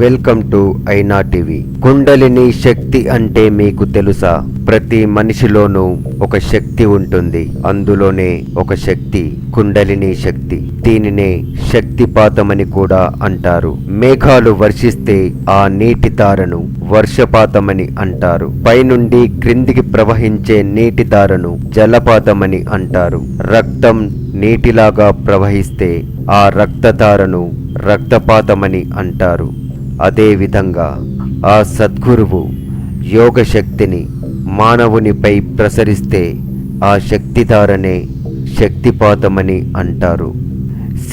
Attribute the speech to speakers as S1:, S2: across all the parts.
S1: Welcome to Aina TV. Kundalini శక్తి అంటే మీకు తెలుసా? ప్రతి మనిషిలోనూ ఒక శక్తి ఉంటుంది. అందులోనే ఒక శక్తి కుండలిని శక్తి. దీనినే శక్తిపాతమని కూడా అంటారు. మేఘాలు వర్షిస్తే ఆ నీటి తారను వర్షపాతమని అంటారు. పైనుండి క్రిందికి ప్రవహించే నీటి తారను జలపాతమని అంటారు. రక్తం నీటిలాగా ప్రవహిస్తే ఆ రక్తతారను రక్తపాతమని అంటారు. అదేవిధంగా ఆ సద్గురువు యోగ శక్తిని మానవునిపై ప్రసరిస్తే ఆ శక్తిధారనే శక్తిపాతమని అంటారు.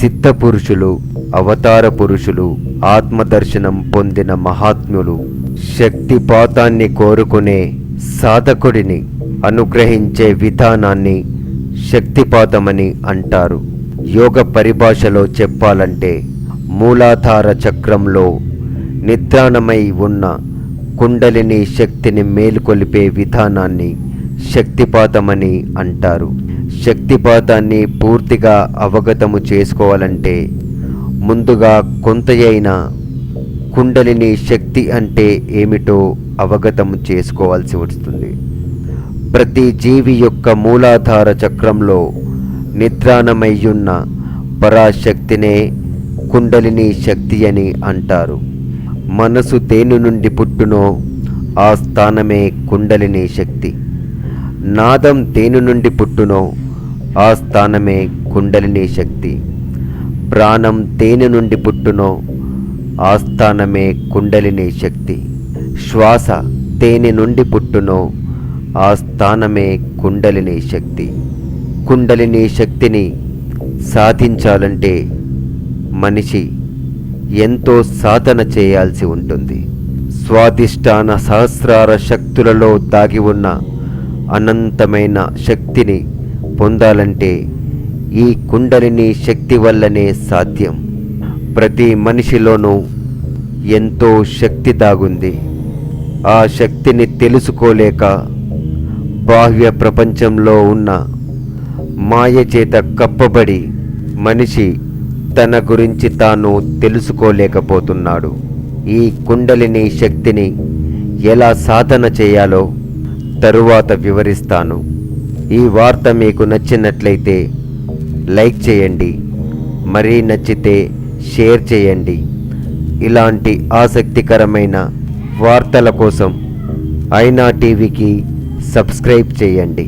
S1: సిద్ధ పురుషులు అవతార పురుషులు ఆత్మదర్శనం పొందిన మహాత్ములు శక్తిపాతాన్ని కోరుకునే సాధకుడిని అనుగ్రహించే విధానాన్ని శక్తిపాతమని అంటారు. యోగ పరిభాషలో చెప్పాలంటే మూలాధార చక్రంలో నిద్రాణమై ఉన్న కుండలిని శక్తిని మేలుకొలిపే విధానాన్ని శక్తిపాతమని అంటారు. శక్తిపాతాన్ని పూర్తిగా అవగతము చేసుకోవాలంటే ముందుగా కొంతయైన కుండలిని శక్తి అంటే ఏమిటో అవగతము చేసుకోవాల్సి వస్తుంది. ప్రతి జీవి యొక్క మూలాధార చక్రంలో నిద్రాణమయ్యున్న పరాశక్తినే కుండలిని శక్తి అని అంటారు. మనసు దేని నుండి పుట్టునో ఆ స్థానమే కుండలిని శక్తి. నాదం దేని నుండి పుట్టునో ఆ స్థానమే కుండలిని శక్తి. ప్రాణం దేని నుండి పుట్టునో ఆ స్థానమే కుండలిని శక్తి. శ్వాస తేనె నుండి పుట్టునో ఆ స్థానమే కుండలిని శక్తి. కుండలిని శక్తిని సాధించాలంటే మనిషి ఎంతో సాధన చేయాల్సి ఉంటుంది. స్వాధిష్టాన సహస్రార శక్తులలో దాగి ఉన్న అనంతమైన శక్తిని పొందాలంటే ఈ కుండలిని శక్తి వల్లనే సాధ్యం. ప్రతి మనిషిలోనూ ఎంతో శక్తి దాగుంది. ఆ శక్తిని తెలుసుకోలేక బాహ్య ప్రపంచంలో ఉన్న మాయ చేత కప్పబడి మనిషి తన గురించి తాను తెలుసుకోలేకపోతున్నాడు. ఈ కుండలిని శక్తిని ఎలా సాధన చేయాలో తరువాత వివరిస్తాను. ఈ వార్త మీకు నచ్చినట్లయితే లైక్ చేయండి మరీ నచ్చితే షేర్ చేయండి. ఇలాంటి ఆసక్తికరమైన వార్తల కోసం ఐనా టీవీకి సబ్స్క్రైబ్ చేయండి.